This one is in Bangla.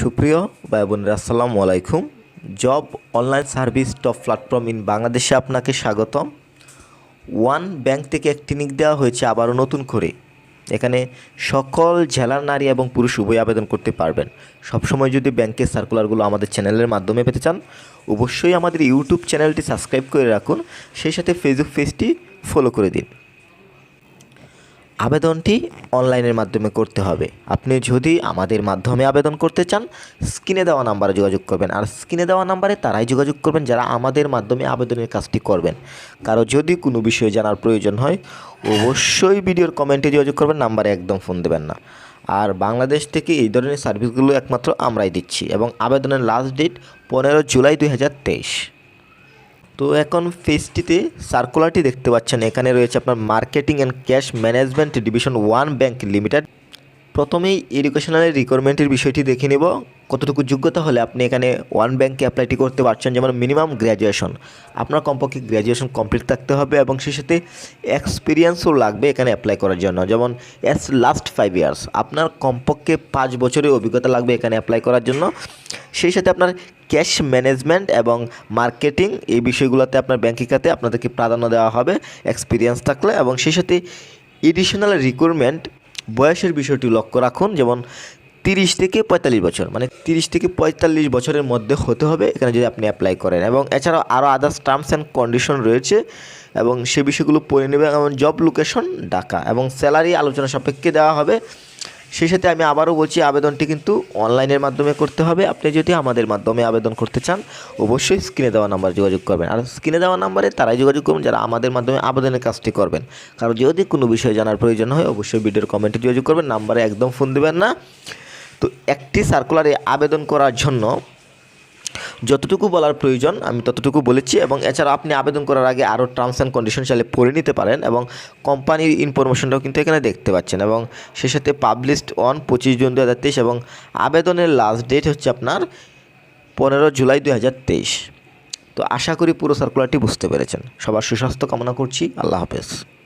সুপ্রিয় ভাই বোনেরা, আসসালামু আলাইকুম। Job online service top platform in বাংলাদেশে আপনাকে স্বাগতম। ওয়ান ব্যাংক থেকে একটি নিক দেওয়া হয়েছে, আবারও নতুন করে। এখানে সকল জেলার নারী এবং পুরুষ উভয় আবেদন করতে পারবেন। সবসময় যদি ব্যাংকের সার্কুলারগুলো আমাদের চ্যানেলের মাধ্যমে পেতে চান, অবশ্যই আমাদের ইউটিউব চ্যানেলটি সাবস্ক্রাইব করে রাখুন। সেই সাথে ফেসবুক পেজটি ফলো করে দিন। আবেদনটি অনলাইনের মাধ্যমে করতে হবে। আপনি যদি আমাদের মাধ্যমে আবেদন করতে চান, স্ক্রিনে দেওয়া নাম্বারে যোগাযোগ করবেন। আর স্ক্রিনে দেওয়া নাম্বারে তারাই যোগাযোগ করবেন, যারা আমাদের মাধ্যমে আবেদনের কাজটি করবেন। কারও যদি কোনো বিষয়ে জানার প্রয়োজন হয়, অবশ্যই ভিডিওর কমেন্টে যোগাযোগ করবেন, নাম্বারে একদম ফোন দেবেন না। আর বাংলাদেশ থেকে এই ধরনের সার্ভিসগুলো একমাত্র আমরাই দিচ্ছি এবং আবেদনের লাস্ট ডেট পনেরো জুলাই দুই হাজার তেইশ। তো এখন ফেসটিতে সার্কুলারটি দেখতে পাচ্ছেন। এখানে রয়েছে আপনার marketing and cash management division one bank limited প্রথমেই এডুকেশনাল রিকোয়ারমেন্টের বিষয়টি দেখে নেব। কতটুকু যোগ্যতা হলে আপনি এখানে ওয়ান ব্যাংকে অ্যাপ্লাইটি করতে পারছেন, যেমন মিনিমাম গ্র্যাজুয়েশন আপনার কমপক্ষে গ্র্যাজুয়েশন কমপ্লিট থাকতে হবে এবং সেই সাথে এক্সপিরিয়েন্সও লাগবে এখানে অ্যাপ্লাই করার জন্য। যেমন এস লাস্ট ফাইভ ইয়ার্স আপনার কমপক্ষে পাঁচ বছরের অভিজ্ঞতা লাগবে এখানে অ্যাপ্লাই করার জন্য। সেই সাথে আপনার ক্যাশ ম্যানেজমেন্ট এবং মার্কেটিং এই বিষয়গুলোতে আপনার ব্যাংকিং খাতে আপনাদেরকে প্রাধান্য দেওয়া হবে এক্সপিরিয়েন্স থাকলে এবং সেই সাথে এডিশনাল রিক্রুটমেন্ট বয়সের বিষয়টি লক্ষ্য রাখুন, যেমন তিরিশ থেকে পঁয়তাল্লিশ বছর মানে তিরিশ থেকে পঁয়তাল্লিশ বছরের মধ্যে হতে হবে, এখানে যদি আপনি অ্যাপ্লাই করেন এবং এছাড়াও আরও আদার্স টার্মস অ্যান্ড কন্ডিশন রয়েছে এবং সে বিষয়গুলো পড়ে নেবে এবং জব লোকেশন ঢাকা এবং স্যালারি আলোচনা সাপেক্ষে দেওয়া হবে। সেই সাথে আমি আবারও বলছি, আবেদনটি কিন্তু অনলাইনের মাধ্যমে করতে হবে। আপনি যদি আমাদের মাধ্যমে আবেদন করতে চান, অবশ্যই স্ক্রিনে দেওয়া নাম্বার যোগাযোগ করবেন। আর স্ক্রিনে দেওয়া নাম্বারে তারাই যোগাযোগ করবেন, যারা আমাদের মাধ্যমে আবেদনের কাজটি করবেন। কারণ যদি কোনো বিষয়ে জানার প্রয়োজন হয়, অবশ্যই ভিডিওর কমেন্টে যোগাযোগ করবেন, নাম্বারে একদম ফোন দেবেন না। তো একটি সার্কুলারে আবেদন করার জন্য যতটুকু বলার প্রয়োজন, আমি ততটুকু বলেছি এবং এছাড়া আপনি আবেদন করার আগে আরও টার্মস অ্যান্ড কন্ডিশন চাইলে পড়ে নিতে পারেন এবং কোম্পানির ইনফরমেশনটাও কিন্তু এখানে দেখতে পাচ্ছেন এবং সে সাথে পাবলিশড অন পঁচিশ জুন দু হাজার তেইশ এবং আবেদনের লাস্ট ডেট হচ্ছে আপনার পনেরো জুলাই দু হাজার তেইশ। তো আশা করি পুরো সার্কুলারটি বুঝতে পেরেছেন। সবার সুস্বাস্থ্য কামনা করছি। আল্লাহ হাফেজ।